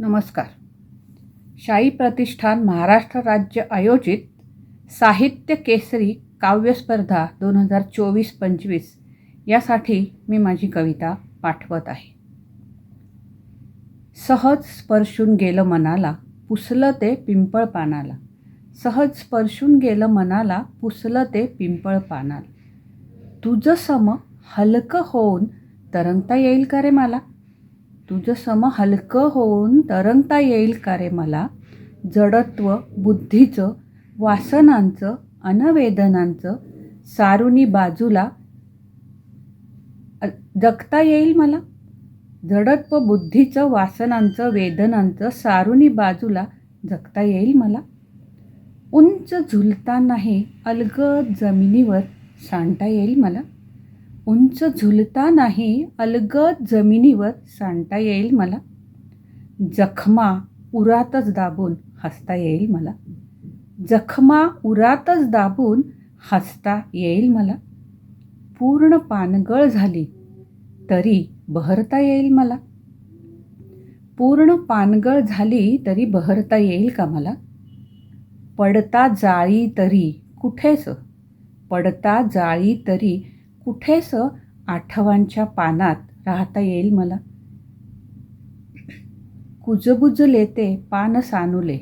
नमस्कार. शाही प्रतिष्ठान महाराष्ट्र राज्य आयोजित साहित्य केसरी काव्यस्पर्धा दोन हजार चोवीस पंचवीस यासाठी मी माझी कविता पाठवत आहे. सहज स्पर्शून गेलं मनाला पुसलं ते पिंपळ पानाला. सहज स्पर्शून गेलं मनाला पुसलं ते पिंपळ पानाला. तुझं सम हलकं होऊन तरंगता येईल का रे मला? तुझं सम हलकं होऊन तरंगता येईल का रे मला? जडत्व बुद्धीचं वासनांचं अनवेदनांचं सारुनी बाजूला जगता येईल मला? जडत्व बुद्धीचं वासनांचं वेदनांचं सारुनी बाजूला जगता येईल मला? उंच झुलता नाही अलगद जमिनीवर सांडता येईल मला? उंच झुलता नाही अलगद जमिनीवर सांडता येईल मला. जखमा उरातच दाबून हसता येईल मला. जखमा उरातच दाबून हसता येईल मला. पूर्ण पानगळ झाली तरी बहरता येईल मला. पूर्ण पानगळ झाली तरी बहरता येईल का मला? पडता जाळी तरी कुठेच? पडता जाळी तरी कुठेसं आठवांच्या पानात राहता येईल मला? कुजबुज लेते पान सानुले.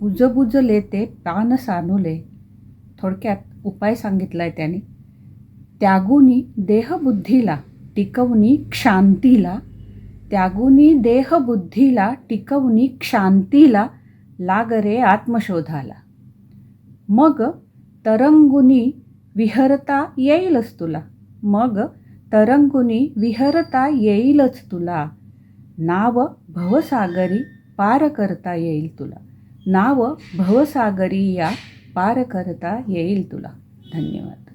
कुजबुज लेते पान सानुले. थोडक्यात उपाय सांगितला आहे त्याने. त्यागुनी देहबुद्धीला टिकवणी क्षांतीला. त्यागुनी देहबुद्धीला टिकवणी क्षांतीला लाग रे आत्मशोधाला. मग तरंगुनी विहरता येईलच तुला. मग तरंगुनी विहरता येईलच तुला. नाव भवसागरी पार करता येईल तुला. नाव भवसागरी या पार करता येईल तुला. धन्यवाद.